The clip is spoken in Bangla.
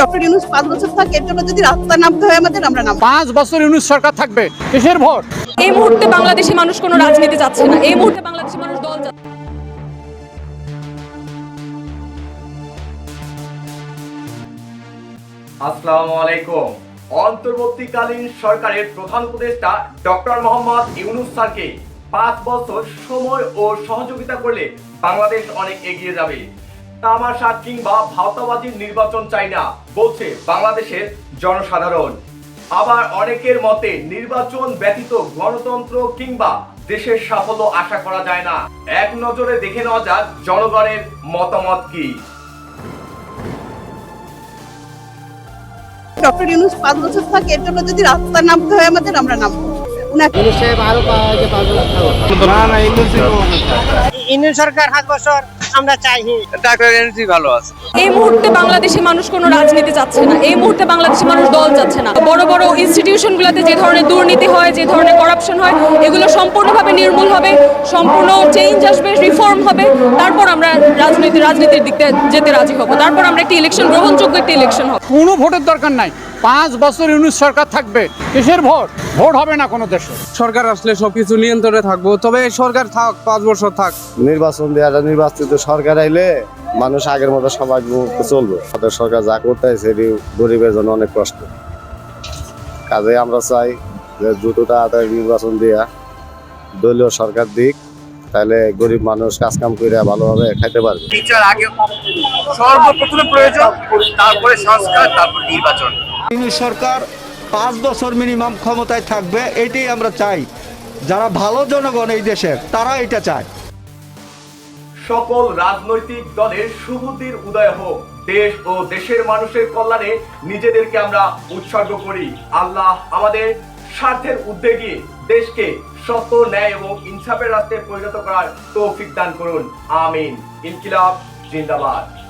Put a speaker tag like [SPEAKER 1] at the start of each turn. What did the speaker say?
[SPEAKER 1] ডক্টর ইউনুস পাঁচ বছর থাকে এর জন্য যদি রাস্তায় নামতে হয় আমাদের আমরা নামবো।
[SPEAKER 2] পাঁচ বছর ইউনুস সরকার থাকবে কিসের ভোট?
[SPEAKER 3] এই মুহূর্তে বাংলাদেশি মানুষ কোনো রাজনীতি চাচ্ছে না। এই মুহূর্তে বাংলাদেশি মানুষ দল চাচ্ছে
[SPEAKER 4] আসসালামু আলাইকুম। অন্তর্বর্তীকালীন সরকারের প্রধান উপদেষ্টা ডক্টর মোহাম্মদ ইউনুস স্যারকে পাঁচ বছর সময় ও সহযোগিতা করলে বাংলাদেশ অনেক এগিয়ে যাবে। তামাশা কিংবা ভাওতাবাজির নির্বাচন চাই না বলছে বাংলাদেশের জনসাধারণ। আবার অনেকের মতে নির্বাচন ব্যতীত গণতন্ত্র কিংবা দেশের সাফল্য আশা করা যায় না। এক নজরে দেখে নেওয়া যাক জনগণের মতামত কি।
[SPEAKER 1] ডক্টর ইউনুস পাঁচ বছর থাকে এর জন্য যদি রাস্তায় নামতে হয় আমাদের আমরা নামবো।
[SPEAKER 5] ইউনিয়ন সরকার সাত বছর। আমরা চাই
[SPEAKER 3] এই মুহূর্তে বাংলাদেশি মানুষ কোনো রাজনীতি চাচ্ছে না। এই মুহূর্তে বাংলাদেশি মানুষ দল চাচ্ছে না। বড় বড় ইনস্টিটিউশনগুলোতে যে ধরনের দুর্নীতি হয় যে ধরনের করাপশন হয় এগুলো সম্পূর্ণভাবে নির্মূল হবে সম্পূর্ণ চেঞ্জ আসবে রিফর্ম হবে। তারপর আমরা রাজনীতি রাজনীতির দিক দিয়ে যেতে রাজি হব। তারপর আমরা একটি ইলেকশন গ্রহণযোগ্য একটি ইলেকশন হবে।
[SPEAKER 2] কোনো ভোটের দরকার নাই। পাঁচ বছর ইউনুস সরকার থাকবে কিসের ভোট? ভোট হবে না কোনো দেশে।
[SPEAKER 6] সরকার আসলে সবকিছু নিয়ন্ত্রণে থাকব তবে সরকার থাক পাঁচ বছর থাক।
[SPEAKER 7] নির্বাচন একটা নির্বাচিত সরকার আইলে মানুষ আগের মতো সবাই চলবে। আমাদের সরকার যা করতে সেটি গরিবের জন্য অনেক কষ্ট। কাজে আমরা চাই যে দ্রুত তাড়াতাড়ি নির্বাচন দিয়া দলীয় সরকার দিক তাহলে গরিব মানুষ কাজ কাম করে ভালোভাবে খাইতে পারবে।
[SPEAKER 4] বিচার আগে সর্বপ্রথমে প্রয়োজন তারপরে সংস্কার তারপর নির্বাচন।
[SPEAKER 8] ইউনিট সরকার পাঁচ বছর মিনিমাম ক্ষমতায় থাকবে, এটাই আমরা চাই। যারা ভালো জনগণ এই দেশের তারা এটা চায়।
[SPEAKER 4] সকল রাজনৈতিক দলের সুবুদ্ধির উদয় হোক। দেশ ও দেশের মানুষের কল্যাণে নিজেদেরকে আমরা উৎসর্গ করি। আল্লাহ আমাদের স্বার্থের উদ্যোগে দেশকে সত্য ন্যায় এবং ইনসাফের রাস্তায় পরিণত করার তৌফিক দান করুন। আমিন। ইনকিলাব, জিন্দাবাদ।